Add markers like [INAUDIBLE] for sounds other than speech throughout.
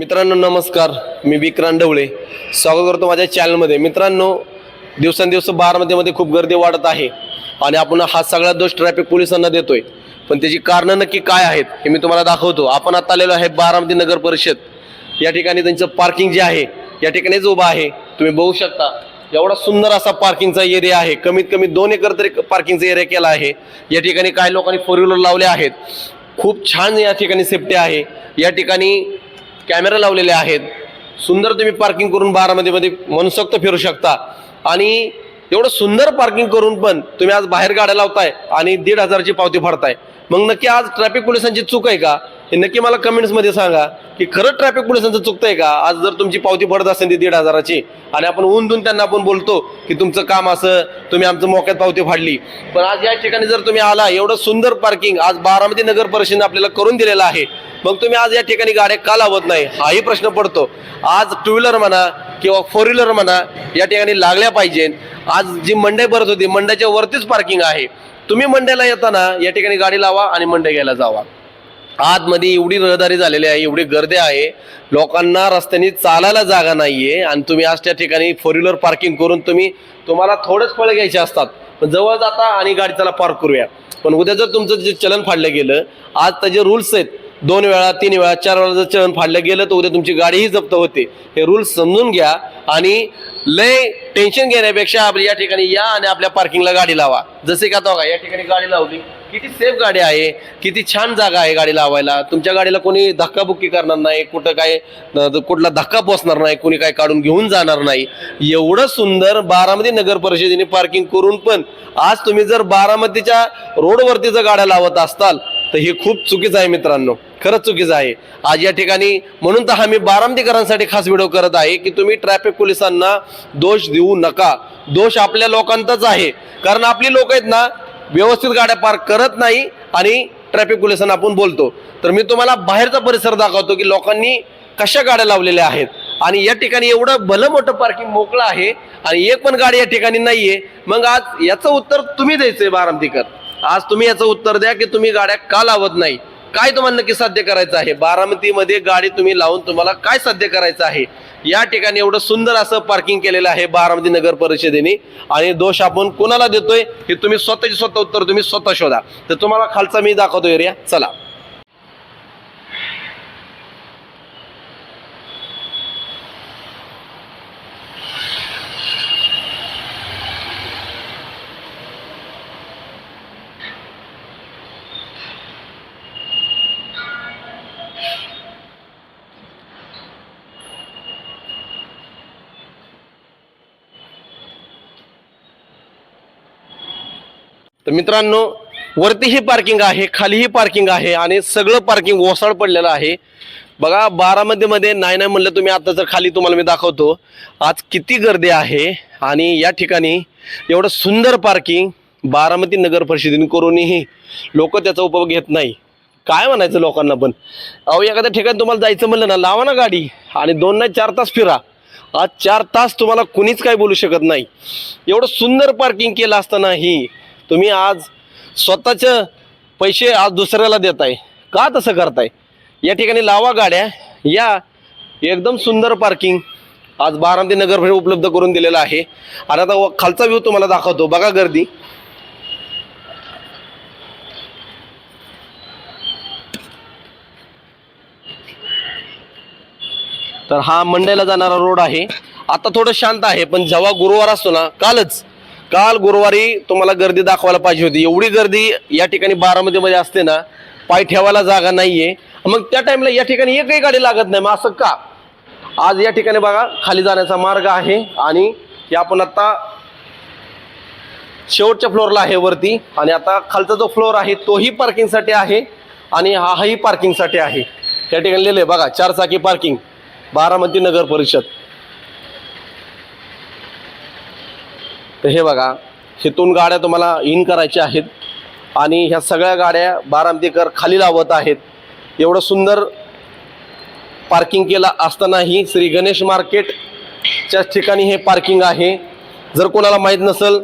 मित्रांनो नमस्कार. मी विक्रांत ढवळे. स्वागत करतो माझ्या चॅनलमध्ये मित्रांनो दिवसेंदिवस बारामतीमध्ये खूप गर्दी वाढत आहे आणि आपण हा सगळा दोष ट्रॅफिक पोलिसांना देतोय. पण त्याची कारणं नक्की काय आहेत हे मी तुम्हाला दाखवतो. आपण आता आलेलो आहे बारामती नगर परिषद. या ठिकाणी त्यांचं पार्किंग जे आहे या ठिकाणीच उभं आहे. तुम्ही बघू शकता एवढा सुंदर असा पार्किंगचा एरिया आहे. कमीत कमी दोन एकर तरी पार्किंगचा एरिया केला आहे. या ठिकाणी काही लोकांनी फोर व्हीलर लावले आहेत. खूप छान या ठिकाणी सेफ्टी आहे. या ठिकाणी कॅमेरा लावलेले आहेत. सुंदर तुम्ही पार्किंग करून बारामतीमध्ये मनसोक्त फिरू शकता. आणि एवढं सुंदर पार्किंग करून पण तुम्ही आज बाहेर गाड्या लावताय आणि दीड हजारची पावती फाडताय. मग नक्की आज ट्रॅफिक पोलिसांची चूक आहे का? हे नक्की मला कमेंट्समध्ये सांगा की खरंच ट्रॅफिक पोलिसांचं चुकतंय का? आज जर तुमची पावती पडत असेल ती दीड हजाराची आणि आपण ऊन देऊन त्यांना आपण बोलतो की तुमचं काम असं तुम्ही आमचं मोक्यात पावती फाडली. पण आज या ठिकाणी जर तुम्ही आला एवढं सुंदर पार्किंग आज बारामती नगर परिषदेने आपल्याला करून दिलेलं आहे. मग तुम्ही आज या ठिकाणी गाड्या का लावत नाही? हाही प्रश्न पडतो. आज टू व्हीलर म्हणा किंवा फोर व्हीलर म्हणा या ठिकाणी लागल्या पाहिजे. आज जी मंडई भरत होती मंडईच्या वरतीच पार्किंग आहे. तुम्ही मंडईला येताना या ठिकाणी गाडी लावा आणि मंडई घ्यायला जावा. आतमध्ये एवढी रहदारी झालेली आहे एवढी गर्दी आहे लोकांना रस्त्याने चालायला जागा नाही आहे आणि तुम्ही आज त्या ठिकाणी फोर व्हीलर पार्किंग करून तुम्ही तुम्हाला थोडंच फळ घ्यायचे असतात. पण जवळ जाता आणि गाडी त्याला पार्क करूया. पण उद्या जर तुमचं जे चलन फाडलं गेलं आज त्याचे रूल्स आहेत दोन वेळा तीन वेळा चार वेळा जर चलन फाडलं गेलं तर उद्या तुमची गाडीही जप्त होते. हे रूल्स समजून घ्या आणि लय टेन्शन घेण्यापेक्षा आपण या ठिकाणी या आणि आपल्या पार्किंगला गाडी लावा. जसे का बघा या ठिकाणी गाडी लावली. किती सेफ गाडी आहे किती छान जागा आहे गाडी लावायला. तुमच्या गाडीला कोणी धक्काबुक्की करणार नाही कुठं काय कुठला धक्का पोचणार नाही कोणी काय काढून घेऊन जाणार नाही. एवढं सुंदर बारामती नगर परिषदेने पार्किंग करून पण आज तुम्ही जर बारामतीच्या रोडवरती जर गाड्या लावत असताल तर हे खूप चुकीचं आहे मित्रांनो. खरंच चुकीचं आहे. आज या ठिकाणी म्हणून तर हा मी बारामतीकरांसाठी खास व्हिडिओ करत आहे की तुम्ही ट्रॅफिक पोलिसांना दोष देऊ नका. दोष आपल्या लोकांचाच आहे. कारण आपली लोक आहेत ना व्यवस्थित गाड्या पार्क करत नाही आणि ट्रॅफिक पोलिसांना आपण बोलतो. तर मी तुम्हाला बाहेरचा परिसर दाखवतो की लोकांनी कशा गाड्या लावलेल्या आहेत. आणि या ठिकाणी एवढं भलं मोठं पार्किंग मोकळं आहे आणि एक पण गाडी या ठिकाणी नाहीये. मग आज याचं उत्तर तुम्ही द्यायचंय बारामतीकर. आज तुम्ही याचं उत्तर द्या की तुम्ही गाड्या का लावत नाही. काय तुम्हाला नक्की साध्य करायचं आहे? बारामतीमध्ये गाडी तुम्ही लावून तुम्हाला काय साध्य करायचं आहे? या ठिकाणी एवढं सुंदर असं पार्किंग केलेलं आहे बारामती नगर परिषदेने. आणि दोष आपण कोणाला देतोय? हे तुम्ही स्वतःची स्वतः उत्तर तुम्ही स्वतः शोधा. तर तुम्हाला खालचा मी दाखवतो एरिया. चला. तर मित्रांनो वरतीही पार्किंग आहे खालीही पार्किंग आहे आणि सगळं पार्किंग ओसाड पडलेलं आहे. बघा बारामतीमध्ये नाही नाही म्हणलं तुम्ही आता जर खाली तुम्हाला मी दाखवतो. आज किती गर्दी आहे आणि या ठिकाणी एवढं सुंदर पार्किंग बारामती नगर परिषदेने करूनही लोक त्याचा उपभोग घेत नाही. काय म्हणायचं लोकांना पण? अहो एखाद्या ठिकाणी तुम्हाला जायचं म्हणलं ना लावा ना गाडी आणि दोन नाही चार तास फिरा. आज चार तास तुम्हाला कुणीच काय बोलू शकत नाही. एवढं सुंदर पार्किंग केलं असतानाही तुम्ही आज स्वतःचे पैसे आज दुसऱ्याला देताय. का तसं करताय? या ठिकाणी लावा गाड्या. या एकदम सुंदर पार्किंग आज बारामती नगर उपलब्ध करून दिलेलं आहे. आणि आता खालचा व्ह्यू तुम्हाला दाखवतो. बघा गर्दी. तर हा मंडईला जाणारा रोड आहे. आता थोडं शांत आहे पण जेव्हा गुरुवार असतो ना कालच काल गुरुवारी तुम्हाला गर्दी दाखवायला पाहिजे होती. एवढी गर्दी या ठिकाणी बारामतीमध्ये असते ना पाय ठेवायला जागा नाहीये. मग त्या टाइमला या ठिकाणी एकही गाडी लागत नाही. मग असं का? आज या ठिकाणी बघा खाली जाण्याचा मार्ग आहे आणि हे आपण आता शेवटच्या फ्लोअरला आहे वरती आणि आता खालचा जो फ्लोअर आहे तोही पार्किंगसाठी आहे आणि हाही पार्किंगसाठी आहे. त्या ठिकाणी लिहिलंय बघा चार चाकी पार्किंग बारामती नगर परिषद. तर हे बघा हिथून गाड्या तुम्हाला इन करायच्या आहेत आणि ह्या सगळ्या गाड्या बारामतीकर खाली लावत आहेत. एवढं सुंदर पार्किंग केला असतानाही श्री गणेश मार्केटच्या ठिकाणी हे पार्किंग आहे. जर कोणाला माहीत नसेल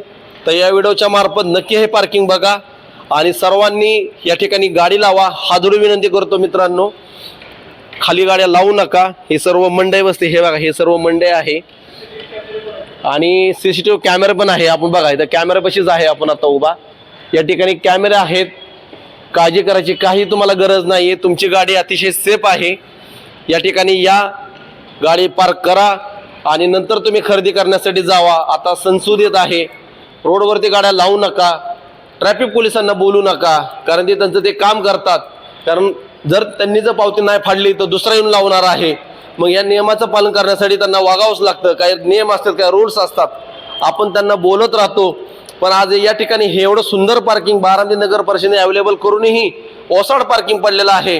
तर या व्हिडिओच्या मार्फत नक्की हे पार्किंग बघा आणि सर्वांनी या ठिकाणी गाडी लावा. हादरू विनंती करतो मित्रांनो. खाली गाड्या लावू नका. हे सर्व मंडई बसते हे बघा हे सर्व मंडई आहे. आणि C C T V camera पण आहे आपण बघा इथं कॅमेरापाशीच आहे आपण आता उभा. या ठिकाणी कॅमेरे आहेत. काळजी करायची काही तुम्हाला गरज नाही आहे तुमची गाडी अतिशय सेफ आहे. या ठिकाणी या गाडी पार्क करा आणि नंतर तुम्ही खरेदी करण्यासाठी जावा. आता संसूद येत आहे. रोडवरती गाड्या लावू नका. ट्रॅफिक पोलिसांना बोलू नका. कारण ते त्यांचं ते काम करतात. कारण जर त्यांनी जर पावती नाही फाडली तर दुसरा येऊन लावणार आहे. मग या नियमाचं पालन करण्यासाठी त्यांना वागावंच लागतं. काही नियम असतात काही रूल्स असतात. आपण त्यांना बोलत राहतो. पण आज या ठिकाणी हे एवढं सुंदर पार्किंग बारामती नगर परिषदेने अवेलेबल करूनही ओसाड पार्किंग पडलेलं आहे.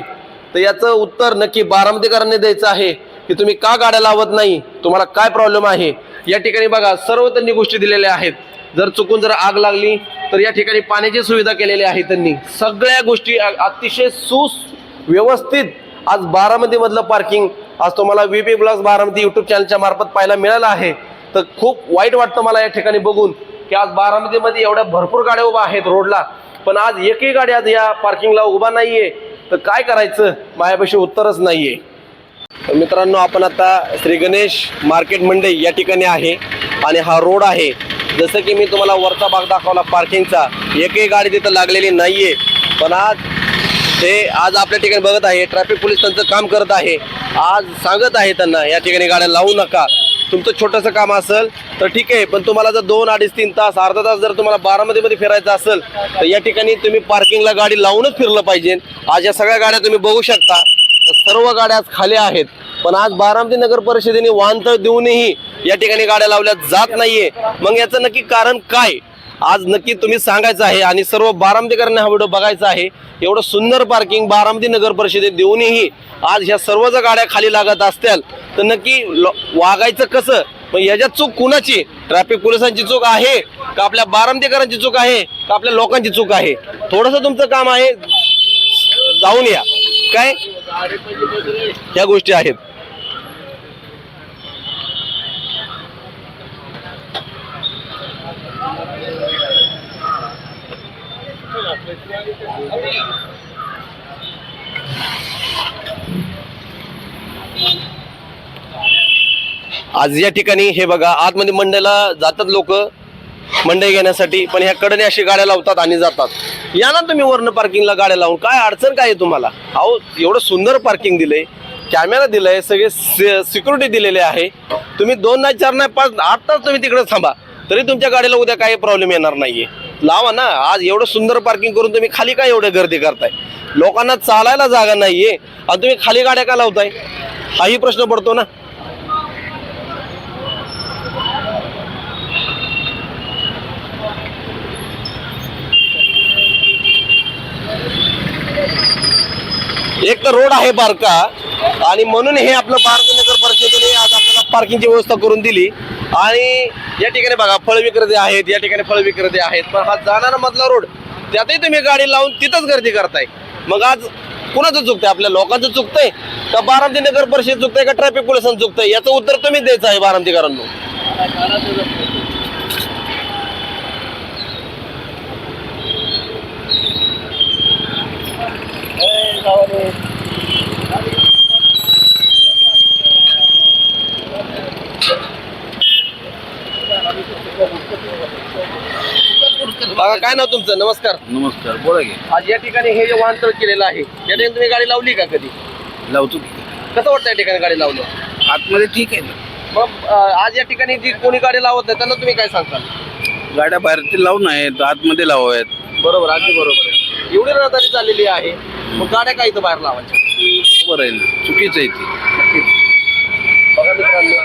तर याचं उत्तर नक्की बारामतीकरांनी द्यायचं आहे की तुम्ही का गाड्या लावत नाही? तुम्हाला काय प्रॉब्लेम आहे? या ठिकाणी बघा सर्व त्यांनी गोष्टी दिलेल्या आहेत. जर चुकून जर आग लागली तर या ठिकाणी पाण्याची सुविधा केलेली आहे त्यांनी. सगळ्या गोष्टी अतिशय अतिशय सुव्यवस्थित आज बारामतीमधलं पार्किंग आज तुम्हाला V P vlogs Baramati YouTube चॅनलच्या मार्फत पाहायला मिळालं आहे. तर खूप वाईट वाटतं मला या ठिकाणी बघून की आज बारामतीमध्ये एवढ्या भरपूर गाड्या उभ्या आहेत रोडला. पण आज एकही गाडी आज या पार्किंगला उभा नाहीये. तर काय करायचं? माझ्यापाशी उत्तरच नाहीये. तर मित्रांनो आपण आता श्री गणेश मार्केट मंडई या ठिकाणी आहे आणि हा रोड आहे. जसं की मी तुम्हाला वरचा भाग दाखवला पार्किंगचा एकही गाडी तिथं लागलेली नाहीये. पण आज ते आज आपल्या ठिकाणी बघत आहे. ट्रॅफिक पोलीस त्यांचं काम करत आहे. आज सांगत आहे त्यांना या ठिकाणी गाड्या लावू नका. तुमचं छोटंसं काम असेल तर ठीक आहे. पण तुम्हाला जर दोन अडीच तीन तास अर्धा तास जर तुम्हाला बारामतीमध्ये फिरायचं असेल तर या ठिकाणी तुम्ही पार्किंगला गाडी लावूनच फिरलं पाहिजे. आज या सगळ्या गाड्या तुम्ही बघू शकता. सर्व गाड्या आज खाली आहेत. पण आज बारामती नगर परिषदेने वाहनतळ देऊनही या ठिकाणी गाड्या लावल्या जात नाहीये. मग याचं नक्की कारण काय? आज नक्की तुम्ही सांगायचं आहे आणि सर्व बारामतीकरांना हा व्हिडिओ बघायचा आहे. एवढं सुंदर पार्किंग बारामती नगर परिषदेत देऊनही आज ह्या सर्व जर गाड्या खाली लागत असतील. तर नक्की वागायचं कसं? मग याच्यात चूक कुणाची? ट्रॅफिक पोलिसांची चूक आहे? का आपल्या बारामतीकरांची चूक आहे? का आपल्या लोकांची चूक आहे? थोडंसं तुमचं काम आहे. जाऊन या. काय? ह्या गोष्टी आहेत. आज या ठिकाणी हे बघा आतमध्ये मंडईला जातात लोक मंडई घेण्यासाठी पण ह्या कडने अशी गाड्या लावतात आणि जातात. या ना तुम्ही वर्ण पार्किंगला गाड्या लावून. काय अडचण काय आहे तुम्हाला? अहो एवढं सुंदर पार्किंग दिलंय कॅमेरा दिलाय सगळे सिक्युरिटी दिलेले आहे. तुम्ही दोन नाही चार नाही पाच आठ तास तुम्ही तिकडे थांबा. तरी तुमच्या गाडीला उद्या काही प्रॉब्लेम येणार नाहीये. लावा ना आज एवढं सुंदर पार्किंग करून तुम्ही खाली काय एवढं गर्दी करताय? लोकांना चालायला जागा नाहीये. आणि तुम्ही खाली गाड्या का लावताय? हाही प्रश्न पडतो ना. एक तर रोड आहे बारका आणि म्हणून हे आपलं भारतीय नगर परिषदेने आज आपल्याला पार्किंगची व्यवस्था करून दिली. आणि या ठिकाणी बघा फळ विक्रेते आहेत या ठिकाणी फळ विक्रेते आहेत. पण हा जाणारा मधला रोड त्यातही तुम्ही गाडी लावून तिथंच गर्दी करताय. मग आज कुणाचं चुकतंय? आपल्या लोकांचं चुकतंय? का बारामती नगर परिषद चुकतंय का ट्रॅफिक पोलिसांचं चुकतंय? याचं उत्तर तुम्ही द्यायचं आहे बारामतीकरांनो. बघा काय नाव तुमचं? नमस्कार. नमस्कार बोला की. आज या ठिकाणी हे जे वाहनतळ केलेलं आहे या ठिकाणी तुम्ही गाडी लावली का कधी? लावतो की. कसं वाटतं या ठिकाणी गाडी लावलं आतमध्ये ठीक आहे ना. मग अं, आज या ठिकाणी जी कोणी गाडी लावत नाही त्यांना तुम्ही काय सांगताल? गाड्या बाहेरतील लावून आहेत आतमध्ये लावाव्यात. बरोबर अगदी बरोबर आहे. एवढी रहदारी चाललेली आहे मग गाड्या काय इथं बाहेर लावायच्या? बरं आहे ना चुकीचं आहे ते. बघा मित्रांनो.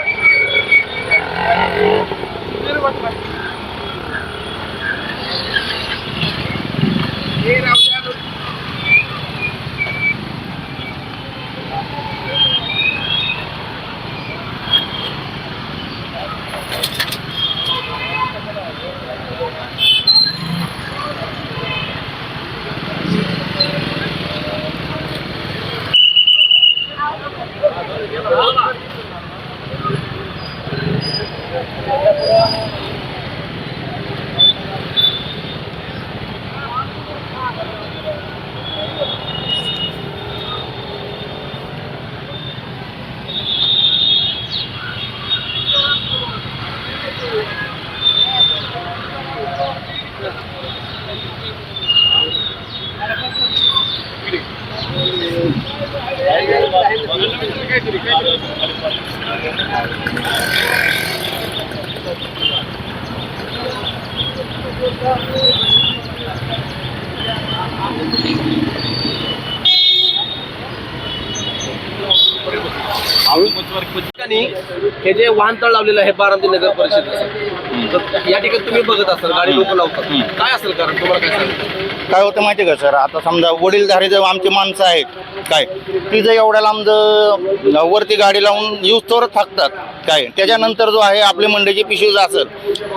ठिकाणी हे जे वाहनतळ लावलेलं आहे बारामती नगर परिषदेचं तर या ठिकाणी तुम्ही बघत असाल गाडी लोक लावतात. काय असेल कारण? तुम्हाला काय सांगितलं काय होतं माहिती आहे का सर? आता समजा वडीलधारी जर आमची माणसं आहेत काय? ती जर एवढ्या लांब जर वरती गाडी लावून यूज तर थकतात काय? त्याच्यानंतर जो आहे आपली मंडईची पिशवी असेल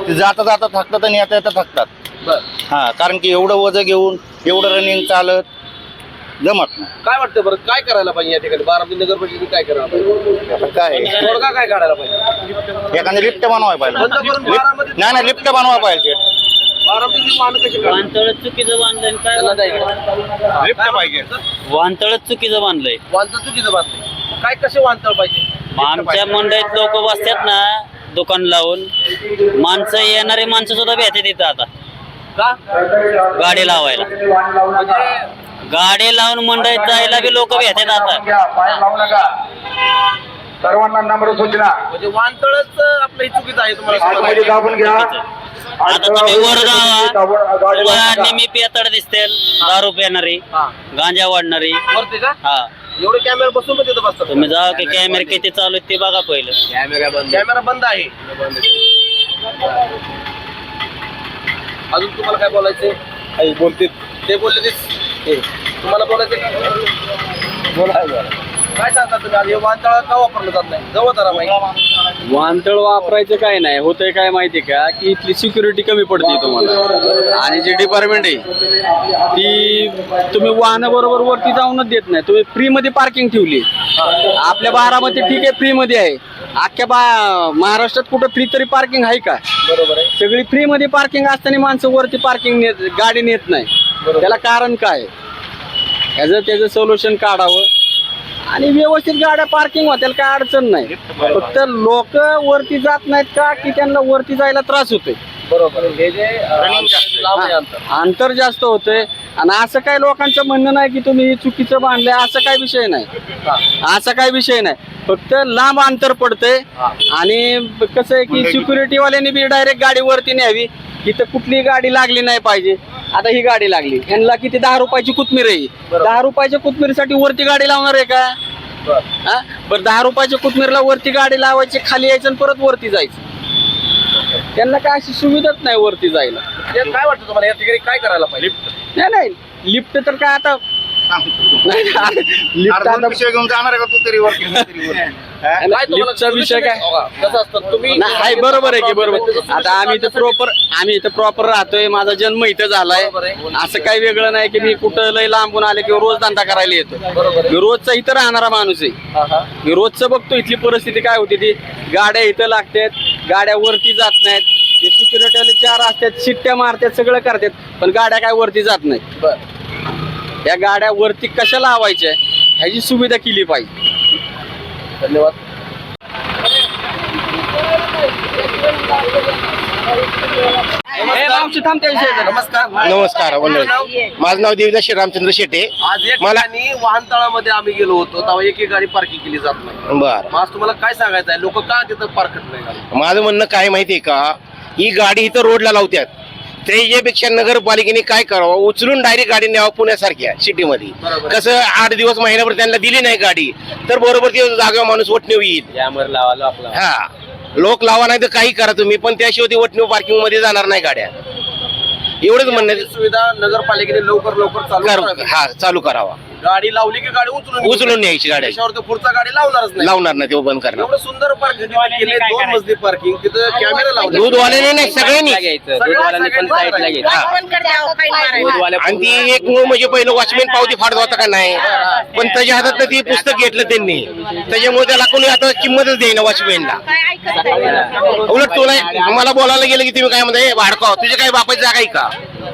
ती जाता जाता थकतात आणि येता येता थकतात. हां कारण की एवढं वजन घेऊन एवढं रनिंग चालत जमत नाही. काय वाटतं बरं? काय करायला पाहिजे या ठिकाणी? बारामती नगर परिषदेने काय करायला पाहिजे? आता काय? तोडगा काय काढायला पाहिजे? एखादी लिफ्ट बनवायला पाहिजे. करून नाही नाही लिफ्ट बनवायला पाहिजे. बारामतीची कशी वाहनतळ चुकीचं बांधलंय आणि काय त्याला द्यायचं. लिफ्ट पाहिजे. चुकीचं बांधलंय. चुकीचं बांधलं काय कसे वाहनतळ पाहिजे? मग आमच्या मंडईत लोक बसतात ना दुकान लावून. माणसं येणारे माणसं सुद्धा भेटतात तिथं आता. का? गाडी लावायला. म्हणजे गाडी लावून मंडईत जायला बी लोक भेटतात आता. सर्वांना नम्र सूचना. म्हणजे आपलं हे चुकीचं आहे तुम्हाला आतमध्ये. दाबून घ्या. आता तुम्ही वर जावा. तुम्हाला नेहमी पेतड दिसतील दारू पिणारी हा. गांजा वाढणारी. वरती का? हा. एवढे कॅमेरा बसून पण तिथं बसतात तुम्ही जावा की कॅमेरे किती चालू आहेत ते बघा पहिलं. कॅमेरा बंद कॅमेरा बंद आहे. अजून तुम्हाला काय बोलायचंय? बोलते. ते बोलले ते तुम्हाला बोलायचं बोला काय सांगता तुम्ही? आज हे वाहनतळ का वापरलं जात नाही? जवळ माहिती. वाहनतळ वापरायचं काय नाही. होतंय काय माहिती का? की इथली सिक्युरिटी कमी पडते तुम्हाला. आणि जे डिपार्टमेंट आहे ती तुम्ही वाहनं बरोबर वरती जाऊनच देत नाही. तुम्ही फ्रीमध्ये पार्किंग ठेवली. आपल्या बारामध्ये ठीक आहे फ्रीमध्ये आहे. अख्ख्या बा महाराष्ट्रात कुठं फ्री तरी पार्किंग आहे का? बरोबर आहे. सगळी फ्रीमध्ये पार्किंग असताना माणसं वरती पार्किंग नेत गाडी नेत नाही. त्याला कारण काय? ह्याचं त्याचं सोल्युशन काढावं. आणि व्यवस्थित गाड्या पार्किंग होतील काय अडचण नाही. फक्त लोक वरती जात नाहीत का की त्यांना वरती जायला त्रास होतोय? बरोबर. हे जे अं, लांब आहे अंतर. अंतर जास्त होतंय. आणि असं काय लोकांचं म्हणणं नाही की तुम्ही हे चुकीचं बांधलंय. असं काय विषय नाही. असा काय विषय नाही. फक्त लांब अंतर पडतंय. आणि कसं आहे की सिक्युरिटी वाल्यांनी बी डायरेक्ट गाडी वरती न्यावी. इथं कुठली गाडी लागली नाही पाहिजे. आता ही गाडी लागली. यांना किती दहा रुपयाची कोथमीर आहे. दहा रुपयाच्या कोथमीरसाठी वरती गाडी लावणार आहे का? हा? बरं दहा रुपयाच्या कोथमीरला वरती गाडी लावायची खाली यायचं आणि परत वरती जायचं. त्यांना काय अशी सुविधाच नाही वरती जायला. ते काय वाटतं तुम्हाला? या ठिकाणी काय करायला पाहिजे? नाही नाही. लिफ्ट तर काय आता नाही लिफ्ट [LAUGHS] आता घेऊन जाणार आहे का तू तरी वरती तरी [LAUGHS] वरती? हा? लिफ्टचा विषय काय? हो का? कसं असतं तुम्ही नाही आहे बरोबर आहे की बरोबर. आता आम्ही इथं प्रॉपर आम्ही इथं प्रॉपर राहतोय माझा जन्म इथं झालाय. बरोबर आहे. असं काही वेगळं नाही की मी कुठं लय लांबून आले किंवा रोज धंदा करायला येतो आहे. मी रोजचा इथं राहणारा माणूस आहे. हा, हा. मी रोजचं बघतो इथली परिस्थिती काय होती ती. गाड्या इथं लागतात गाड्या वरती जात नाहीत. ते सिक्युरिटीवाले चार असतात शिट्ट्या मारतात सगळं करतात पण गाड्या काय वरती जात नाहीत. बरं. या गाड्या वरती कशा लावायच्या ह्याची सुविधा केली पाहिजे. धन्यवाद. नमस्कार. नमस्कार मंडळी माझं नाव देवीदास रामचंद्र शेटे. आज एक मला- ठिकाणी वाहनतळामध्ये आम्ही गेलो होतो तेव्हा एक एक गाडी पार्किंग केली जात नाही. बर. आज तुम्हाला काय सांगायचं आहे? लोक का तिथं पार्क करत नाही? माझं म्हणणं काय माहितीये का? ही गाडी इथं रोडला लावतात त्याच्यापेक्षा नगरपालिकेने काय करावं? उचलून डायरेक्ट गाडी न्यावं पुण्यासारख्या सिटीमध्ये. कसं आठ दिवस महिन्याभर त्यांना दिली नाही गाडी तर बरोबर ते जागा माणूस वटणीव येईल. हा. लोक लावा नाही तर काही करा तुम्ही पण त्याशिवाय ती वटणीव पार्किंगमध्ये जाणार नाही गाड्या. एवढंच म्हणणं ही सुविधा नगरपालिकेने लवकर लवकर चालू. हा चालू करावा. गाडी लावली की गाडी उचलून. उचलून न्यायची गाडी. त्याच्यावर तो पुढचा गाडी लावणारच नाही. लावणार नाही ते बंद करणार. एवढं सुंदर पार्किंग केले दोन मजली पार्किंग तिथं कॅमेरा लावले दूधवाल्याने नाही सगळ्यांनी दूधवाल्यांनी पण साईडला. आणि ती एक मूळ म्हणजे पहिलं वॉचमॅन पावती फाडत होता का नाही? पण त्याच्या हातात ती पुस्तक घेतलं त्यांनी. त्याच्यामुळे त्याला कोणी आता किंमतच देईना वॉचमॅनला. उलट तुला मला बोलायला गेलं की तुम्ही काय म्हणता भाडकाव तुझ्या काय बापाची जागा आहे का?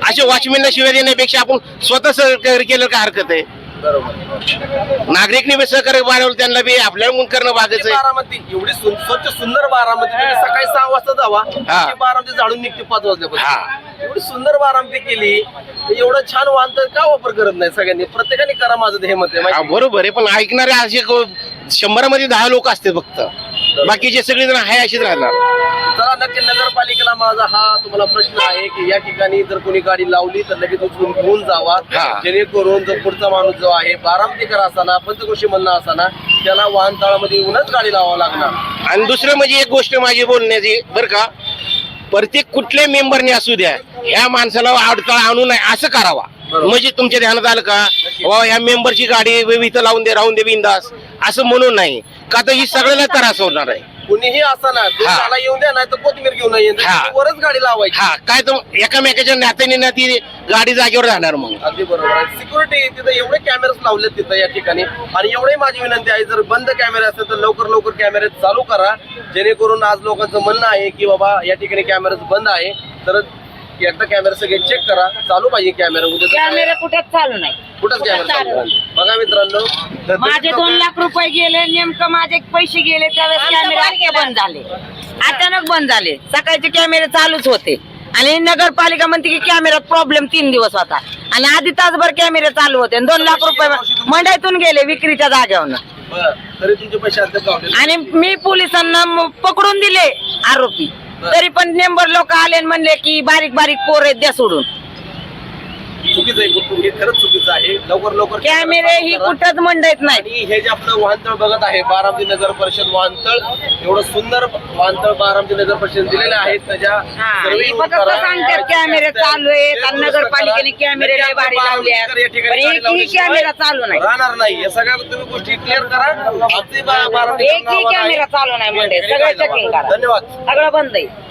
असे वॉचमॅनला शिवाय देण्यापेक्षा आपण स्वतः सहकार्य केलं काय हरकत आहे? नागरिकने बी सहकार्य बाळवलं त्यांना बी आपल्याला म्हणून करणं भागच आहे. बारामती एवढी सुं- स्वच्छ सुंदर बारामती. तुम्ही सकाळी सहा वाजता जावा हा. ती बारामती झाडून निघते पाच हा. वाजल्यापासून एवढी सुंदर बारामती केली एवढं छान वाहन तर का वापर करत नाही सगळ्यांनी? प्रत्येकाने करा माझं हे मत आहे? हा, माहिती बरोबर आहे पण ऐकणारे असे को- शंभरामध्ये दहा लोक असते फक्त. बाकीचे सगळे जण आहे असेच राहणार. चला नक्की नगरपालिकेला माझा हा तुम्हाला प्रश्न आहे की या ठिकाणी जर कोणी गाडी लावली तर लगेच उचलून घेऊन जावा. हा. जेणेकरून जो पुढचा माणूस जो आहे बारामतीकर असाना पंचकृषी म्हणणं असाना त्याला वाहनतळामध्ये येऊनच गाडी लावावं लागणार. आणि दुसरं म्हणजे एक गोष्ट माझी बोलण्याची बरं का? प्रत्येक कुठल्याही मेंबरने असू द्या ह्या माणसाला अडथळा आणू नये असं करावा. म्हणजे तुमच्या ध्यानात आलं का? बाबा ह्या मेंबरची गाडी इथं लावून दे राहून दे बिंदास. असं म्हणून नाही. का तर ही सगळ्याला त्रास होणार आहे. कुणीही असाना हा. त्याला येऊन द्या नाही तर कोथमीर घेऊन येईल हा. वरच गाडी लावायची. हा. काय तर एकामेकाच्या नात्याने ना ती गाडी जागेवर राहणार मग. अगदी बरोबर. आहे सिक्युरिटी तिथे एवढे कॅमेरे लावलेत तिथं या ठिकाणी. आणि एवढे माझी विनंती आहे जर बंद कॅमेरे असेल तर लवकर लवकर कॅमेरे चालू करा. जेणेकरून आज लोकांचं म्हणणं आहे की बाबा या ठिकाणी कॅमेरे बंद आहे. तर एकदा कॅमेरा सगळे चेक करा. चालू पाहिजे कॅमेरा उद्या कॅमेरा कुठेच चालू नाही. कुठंच कॅमेरा चालू नाही. बघा मित्रांनो. तर माझे दोन लाख रुपये गेले नेमकं माझे पैसे गेले त्यावेळेस कॅमेरे बंद झाले. अचानक बंद झाले. सकाळचे कॅमेरे चालूच होते. आणि नगरपालिका म्हणते की कॅमेऱ्यात प्रॉब्लेम तीन दिवस होता. आणि आधी तासभर कॅमेरे चालू होते. आणि दोन लाख रुपये मंडईतून गेले विक्रीच्या जागेवर बरं. तरी तुमचे पैसे अद्याप गावले. आणि मी पोलिसांना म- पकडून दिले आरोपी. तरी पण नेंबर लोक आले आणि म्हणले की बारीक बारीक पोर आहेत द्या सोडून. चुकीचं आहे हे खरंच चुकीचं आहे. लवकर लवकर कॅमेरे ही. कुठंच मंडईत नाहीत. आणि हे जे आपलं वाहनतळ बघत आहे बारामती नगर परिषद वाहनतळ एवढं सुंदर वाहनतळ बारामती नगर परिषद दिलेले आहेत त्याच्या हा, सर्व हे यूज फक्त करा. सांगतात कॅमेरे चालू आहेत आणि नगरपालिकेने कॅमेरे लय भारी लावले आहेत. पण एकही कॅमेरा चालू नाही. राहणार नाही. या सगळ्या तुम्ही गोष्टी क्लिअर करा. आमची बा- बारामती एकही कॅमेरा चालू नाही म्हणजे सगळं चेकिंग करा. धन्यवाद. सगळं बंद आहे.